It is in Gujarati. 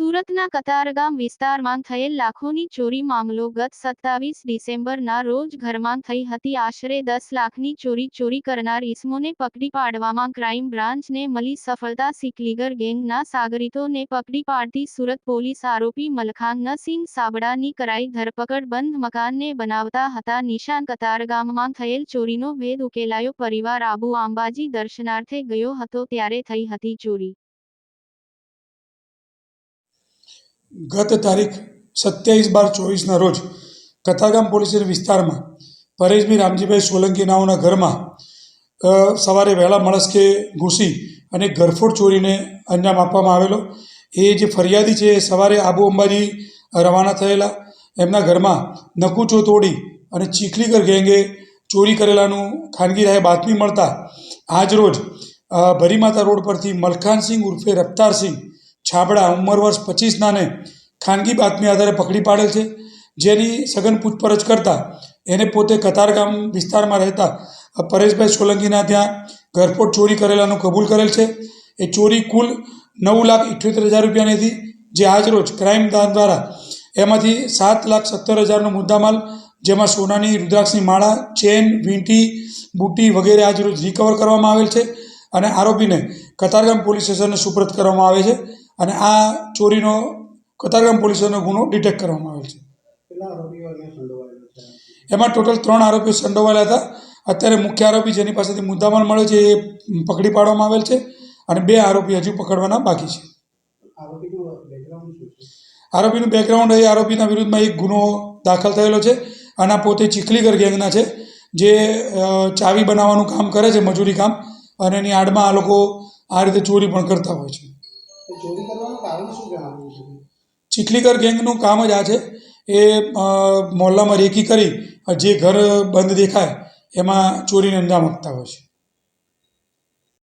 સુરતના કતારગામ વિસ્તારમાં થયેલ લાખોની ચોરી મામલો ગત સત્તાવીસ ડિસેમ્બરના રોજ ઘરમાં થઈ હતી. આશરે દસ લાખની ચોરી ચોરી કરનાર ઇસમોને પકડી પાડવામાં ક્રાઇમ બ્રાન્ચને મળી સફળતા. સિકલીગર ગેંગના સાગરીતોને પકડી પાડતી સુરત પોલીસ આરોપી મલખાનસિંહ સાબડાની કરાઈ ધરપકડ બંધ મકાનને બનાવતા હતા. નિશાન કતારગામમાં થયેલ ચોરીનો ભેદ ઉકેલાયો. પરિવાર આબુ આંબાજી દર્શનાર્થે ગયો હતો ત્યારે થઈ હતી ચોરી. ગત તારીખ સત્યાવીસ બાર ચોવીસના રોજ કતારગામ પોલીસ વિસ્તારમાં પરેશભી રામજીભાઈ સોલંકી નાઓના ઘરમાં સવારે વહેલા મળસ્કે ઘૂસી અને ગરફોડ ચોરીને અંજામ આપવામાં આવેલો. એ જે ફરિયાદી છે એ સવારે આબુ અંબાજી રવાના થયેલા. એમના ઘરમાં નકુચો તોડી અને ચીખલીગર ગેંગે ચોરી કરેલાનું ખાનગી રાહે બાતમી મળતા આજરોજ રોજ ભરીમાતા રોડ પરથી મલખાનસિંહ ઉર્ફે રફતારસિંહ છાબડા ઉંમર વર્ષ પચીસનાને ખાનગી બાતમી આધારે પકડી પાડેલ છે. જેની સઘન પૂછપરછ કરતાં એને પોતે કતારગામ વિસ્તારમાં રહેતા પરેશભાઈ સોલંકીના ત્યાં ઘરફોડ ચોરી કરેલાનું કબૂલ કરેલ છે. એ ચોરી કુલ નવ લાખ ઇઠ્યોતેર હજાર રૂપિયાની હતી. જે આજરોજ ક્રાઇમ દાન દ્વારા એમાંથી સાત લાખ સત્તર હજારનો મુદ્દામાલ, જેમાં સોનાની, રુદ્રાક્ષની માળા, ચેન, વીંટી, બુટ્ટી વગેરે આજરોજ રિકવર કરવામાં આવેલ છે. અને આરોપીને કતારગામ પોલીસ સ્ટેશનને સુપ્રત કરવામાં આવે છે. અને આ ચોરીનો કતારગામ પોલીસનો ગુનો ડિટેક્ટ કરવામાં આવેલ છે. એમાં ટોટલ ત્રણ આરોપીઓ સંડોવાયેલા હતા. અત્યારે મુખ્ય આરોપી જેની પાસેથી મુદ્દામાલ મળે છે એ પકડી પાડવામાં આવેલ છે અને બે આરોપી હજુ પકડવાના બાકી છે. આરોપીનું બેકગ્રાઉન્ડ એ આરોપીના વિરુદ્ધમાં એક ગુનો દાખલ થયેલો છે અને પોતે ચીખલીગર ગેંગના છે જે ચાવી બનાવવાનું કામ કરે છે મજૂરી કામ અને એની આડમાં આ લોકો આ રીતે ચોરી પણ કરતા હોય છે. ચોરી ચીખલીગર ગેંગનું કામ જ આ છે. એ મોહલ્લામાં રેકી કરી, જે ઘર બંધ દેખાય, એમાં ચોરીને અંજામ આપતા હોય છે.